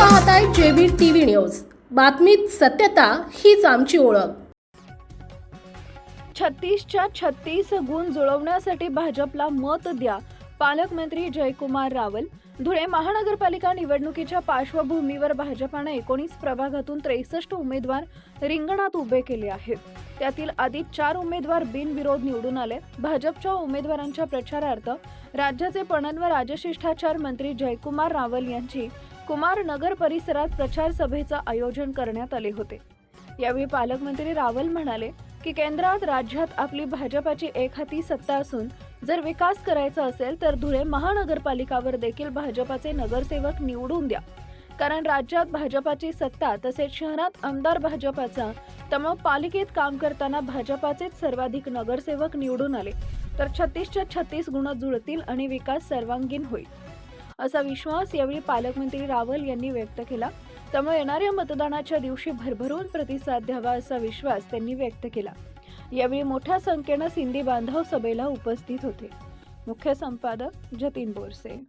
पाहताय JB TV news. बातमीत सत्यता हीच आमची ओळख. छत्तीसच्या छत्तीस गुण जुळवण्यासाठी भाजपला मत द्या. पालकमंत्री जयकुमार रावल. धुळे महानगरपालिका निवडणुकीच्या पार्श्वभूमीवर भाजपाने एकोणीस प्रभागातून त्रेसष्ट उमेदवार रिंगणात उभे केले आहेत. त्यातील आधी चार उमेदवार बिनविरोध निवडून आले. भाजपच्या उमेदवारांच्या प्रचारार्थ राज्याचे पणन व राजशिष्टाचार मंत्री जयकुमार रावल यांची कुमार नगर परिसरात प्रचार सभेचं आयोजन करण्यात आले होते. यावेळी पालकमंत्री रावल म्हणाले की केंद्रात राज्यात आपली भाजपाची एक हाती सत्ता असून जर विकास करायचा असेल तर धुळे महानगरपालिकावर देखील भाजपाचे नगरसेवक निवडून द्या. कारण राज्यात भाजपाची सत्ता तसेच शहरात आमदार भाजपाचा त्यामुळे पालिकेत काम करताना भाजपाचेच सर्वाधिक नगरसेवक निवडून आले. तर छत्तीसच्या छत्तीस गुण जुळतील आणि विकास सर्वांगीण होईल. असा विश्वास यावेळी पालकमंत्री रावल यांनी व्यक्त केला. त्यामुळे येणाऱ्या मतदानाच्या दिवशी भरभरून प्रतिसाद द्यावा असा विश्वास त्यांनी व्यक्त केला. यावेळी मोठ्या संख्येनं सिंधी बांधव सभेला उपस्थित होते. मुख्य संपादक जतीन बोरसे.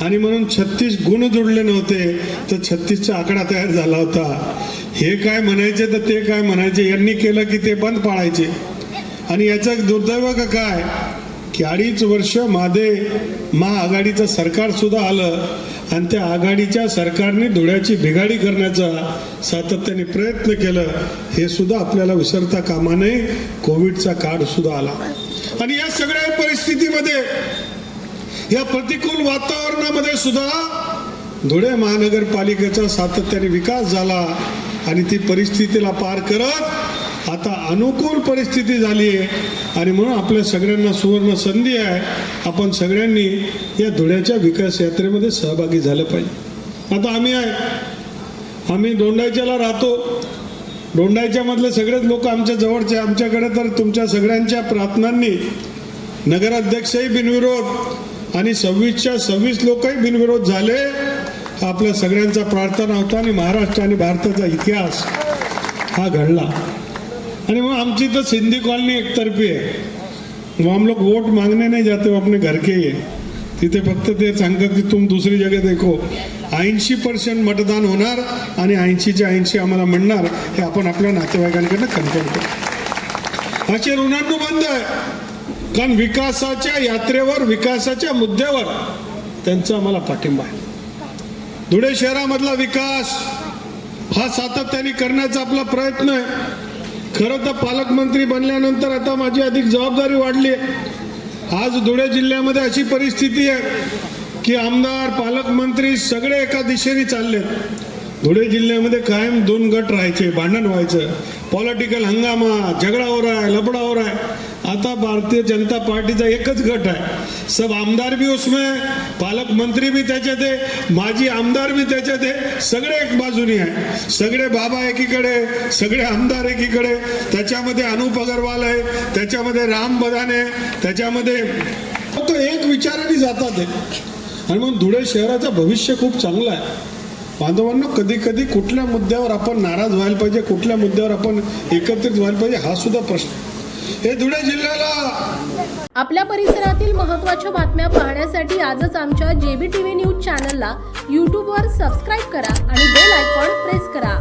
आणि म्हणून छत्तीस गुण जोडले नव्हते तर छत्तीसचा आकडा तयार झाला होता. हे काय म्हणायचे तर ते काय म्हणायचे यांनी केलं की ते बंद पाळायचे. आणि याचं दुर्दैव का काय? की अडीच वर्ष मादे महाआघाडीचं सरकार सुद्धा आलं आणि त्या आघाडीच्या सरकारने धुळ्याची बिघाडी करण्याचा सातत्याने प्रयत्न केलं हे सुद्धा आपल्याला विसरता कामा नये. कोविडचा काळ सुद्धा आला. आणि या सगळ्या परिस्थितीमध्ये या प्रतिकूल वातावरणामध्ये सुद्धा धुळे महानगरपालिकेचा सातत्याने विकास झाला आणि ती परिस्थितीला पार करत आता अनुकूल परिस्थिती झाली आहे आणि म्हणून आपल्या सगळ्यांना सुवर्ण संधी आहे. आपण सगळ्यांनी या धुळ्याच्या विकास यात्रेमध्ये सहभागी झालं पाहिजे. आता आम्ही आहे. आम्ही दोंडायच्याला राहतो. दोंडायच्यामधले सगळेच लोक आमच्या जवळचे. आमच्याकडे तर तुमच्या सगळ्यांच्या प्रार्थनांनी नगराध्यक्षही बिनविरोध आणि सव्वीसच्या सव्वीस लोकही बिनविरोध झाले. आपल्या सगळ्यांचा प्रार्थना होता आणि महाराष्ट्र आणि भारताचा इतिहास हा घडला. आणि मग आमची तर सिंधी कॉलनी एकतर्फी आहे वो हम लोग वोट मांगने नहीं जाते वो अपने घर के ही है। तिथे फक्त ते सांगतात की तुम दुसरी जगह देखो। ऐंशी पर्सेंट मतदान होणार आणि ऐंशीच्या ऐंशी आम्हाला म्हणणार हे आपण आपल्या नातेवाईकांकडनं कन्फर्म करू. असे ऋणानुबंध आहे. कारण विकासाच्या यात्रेवर विकासाच्या मुद्द्यावर त्यांचा आम्हाला पाठिंबा आहे. धुळे शहरामधला विकास हा सातत्याने करण्याचा आपला प्रयत्न आहे. खरं तर पालकमंत्री बनल्यानंतर आता माझी अधिक जबाबदारी वाढली आहे. आज धुळे जिल्ह्यामध्ये अशी परिस्थिती आहे की आमदार पालकमंत्री सगळे एका दिशेने चालले धुळे जिल्ह्यामध्ये कायम दोन गट राहायचे भांडण व्हायचं. पॉलिटिकल हंगामा झगडा हो रहा है लबडा हो रहा है। आता भारतीय जनता पार्टीचा एकच गट आहे सब आमदार भी उसमें पालकमंत्री भी त्याच्यात आहे माजी आमदार भी त्याच्यात आहे सगळे एक बाजूनी आहे। सगळे बाबा एकीकडे सगळे आमदार एकीकडे। त्याच्यामध्ये अनुप अगरवाल आहे त्याच्यामध्ये राम बदान आहे त्याच्यामध्ये तो एक विचाराने जातात आणि म्हणून धुळे शहराचं भविष्य खूप चांगलं आहे। बांधवांना कधी कधी कुठल्या मुद्द्यावर आपण नाराज व्हायला पाहिजे कुठल्या मुद्द्यावर आपण एकत्रित व्हायला पाहिजे हा सुद्धा प्रश्न. हे धुळे जिल्ह्याला! आपल्या परिसरातील महत्त्वाच्या बातम्या पाहण्यासाठी आजच आमच्या जेबी टीव्ही न्यूज चॅनलला यूट्यूबवर सबस्क्राईब करा आणि बेल आयकॉन प्रेस करा.